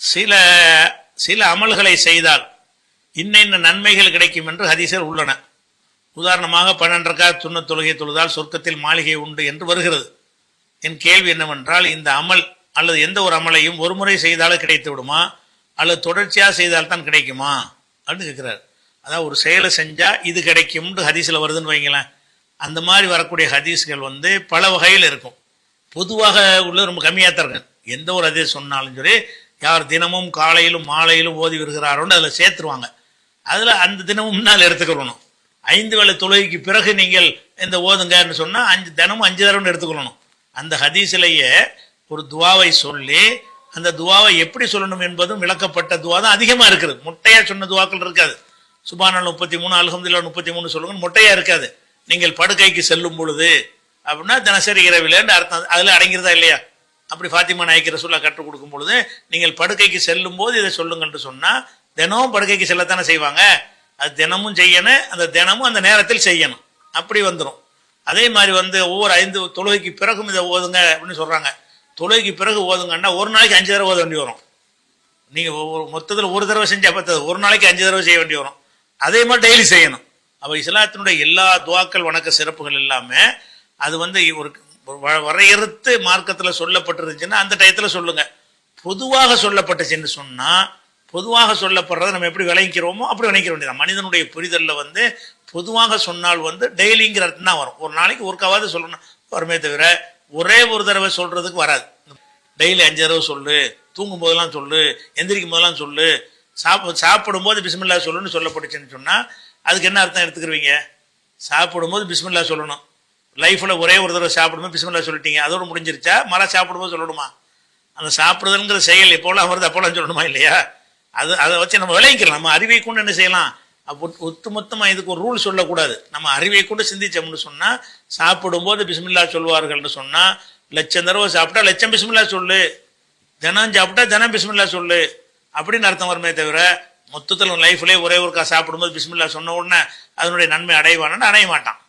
சில சில அமல்களை செய்தால் இன்ன இன்ன நன்மைகள் கிடைக்கும் என்று ஹதீசர் உள்ளன. உதாரணமாக பன்னெண்டரைக்கா துண்ண தொழுகை தொழுதால் சொர்க்கத்தில் மாளிகை உண்டு என்று வருகிறது. என் கேள்வி என்னவென்றால் இந்த அமல் அல்லது எந்த ஒரு அமலையும் ஒரு முறை செய்தாலும் கிடைத்து விடுமா? அல்லது தொடர்ச்சியாக செய்தால் தான் கிடைக்குமா? அப்படின்னு கேட்குறாரு. அதாவது ஒரு செயலை செஞ்சால் இது கிடைக்கும்னு ஹதீஸில் வருதுன்னு வைங்களேன். அந்த மாதிரி வரக்கூடிய ஹதீஸ்கள் வந்து பல வகையில் இருக்கும். பொதுவாக உள்ள ரொம்ப கம்மியாக தான் இருக்கு எந்த ஒரு ஹதீஸ் சொன்னாலும் சரி யார் தினமும் காலையிலும் மாலையிலும் ஓதி வருகிறாரோன்னு அதில் சேர்த்துருவாங்க. அதில் அந்த தினமும் நாள் எடுத்துக்கொள்ளணும். ஐந்து வேளை தொழுகைக்கு பிறகு நீங்கள் இந்த ஓதுங்கன்னு சொன்னால் அஞ்சு தினமும் அஞ்சு தடவை எடுத்துக்கொள்ளணும். அந்த ஹதீஸிலேயே ஒரு துவாவை சொல்லி அந்த துவாவை எப்படி சொல்லணும் என்பதும் விளக்கப்பட்ட துவா தான் அதிகமாக இருக்குது. முட்டையாக சொன்ன துவாக்கள் இருக்காது. சுபானால் முப்பத்தி மூணு அல்ஹம்துலில்லாஹ் முப்பத்தி மூணு சொல்லுங்க முட்டையாக இருக்காது. நீங்கள் படுக்கைக்கு செல்லும் பொழுது அப்படின்னா தினசரி இரவிலேன்னு அர்த்தம் அதில் அடங்கிறதா இல்லையா? அப்படி ஃபாத்திமா நாய்க்கு ரசூல்லா கற்றுக் கொடுக்கும் பொழுது நீங்கள் படுக்கைக்கு செல்லும் போது இதை சொல்லுங்கன்று சொன்னால் தினமும் படுக்கைக்கு செல்லத்தானே செய்வாங்க. அது தினமும் செய்யணும் அந்த தினமும் அந்த நேரத்தில் செய்யணும். அப்படி வந்துடும் அதே மாதிரி வந்து ஒவ்வொரு ஐந்து தொழுகைக்கு பிறகும் இதை ஓதுங்க அப்படின்னு சொல்கிறாங்க தொழுகைக்கு பிறகு ஓதுங்கன்னா ஒரு நாளைக்கு அஞ்சு தடவை ஓத வேண்டி வரும். நீங்கள் ஒவ்வொரு மொத்தத்தில் ஒரு தடவை செஞ்சால் பத்தது. ஒரு நாளைக்கு அஞ்சு தடவை செய்ய வேண்டி வரும். அதே மாதிரி டெய்லி செய்யணும். அப்போ இஸ்லாத்தினுடைய எல்லா துவாக்கள் வணக்க சிறப்புகள் எல்லாமே அது வந்து ஒரு வரையறுத்து மார்க்கத்தில் சொல்லப்பட்டிருந்துச்சுன்னா அந்த டயத்தில் சொல்லுங்க. பொதுவாக சொல்லப்பட்டுச்சுன்னு சொன்னால் பொதுவாக சொல்லப்படுறதை நம்ம எப்படி விளைக்கிறோமோ அப்படி விளைக்க வேண்டியது மனிதனுடைய புரிதலில் வந்து பொதுவாக சொன்னால் வந்து டெய்லிங்கிற அர்த்தம் தான் வரும். ஒரு நாளைக்கு ஒருக்காவது சொல்லணும். வருமே தவிர ஒரே ஒரு தடவை சொல்கிறதுக்கு வராது. டெய்லி அஞ்சு தடவை சொல்லு தூங்கும் போதெல்லாம் சொல்லு எந்திரிக்கும் போதெல்லாம் சொல்லு சாப்ப சாப்பிடும்போது பிஸ்மில்லா சொல்லுன்னு சொல்லப்பட்டுச்சுன்னு சொன்னால் அதுக்கு என்ன அர்த்தம் எடுத்துக்கிருவீங்க? சாப்பிடும்போது பிஸ்மில்லா சொல்லணும். லைஃப்பில் ஒரே ஒரு தடவை சாப்பிடும்போது பிஸ்மில்லா சொல்லிட்டீங்க. அதோடு முடிஞ்சிருச்சா? மழை சாப்பிடும்போது சொல்லணுமா? அந்த சாப்பிடுதல்ங்கிற செயல் எப்போலாம் வருது அப்போலாம் சொல்லணுமா இல்லையா? அது அதை வச்சு நம்ம விளைவிக்கலாம் நம்ம அறிவை கொண்டு என்ன செய்யலாம்? அப்போ ஒத்துமொத்தமாக இதுக்கு ஒரு ரூல் சொல்லக்கூடாது. நம்ம அறிவை கொண்டு சிந்திச்சோம்னு சொன்னால் சாப்பிடும்போது பிஸ்மில்லா சொல்வார்கள்னு சொன்னால் லட்சம் தடவை சாப்பிட்டா லட்சம் பிஸ்மில்லா சொல்லு. தினம் சாப்பிட்டா தினம் பிஸ்மில்லா சொல்லு. அப்படின்னு அர்த்தம் வருமே தவிர மொத்தத்தில் லைஃப்லேயே ஒரே ஒருக்கா சாப்பிடும்போது பிஸ்மில்லா சொன்ன உடனே அதனுடைய நன்மை அடைவானு அடைய மாட்டான்.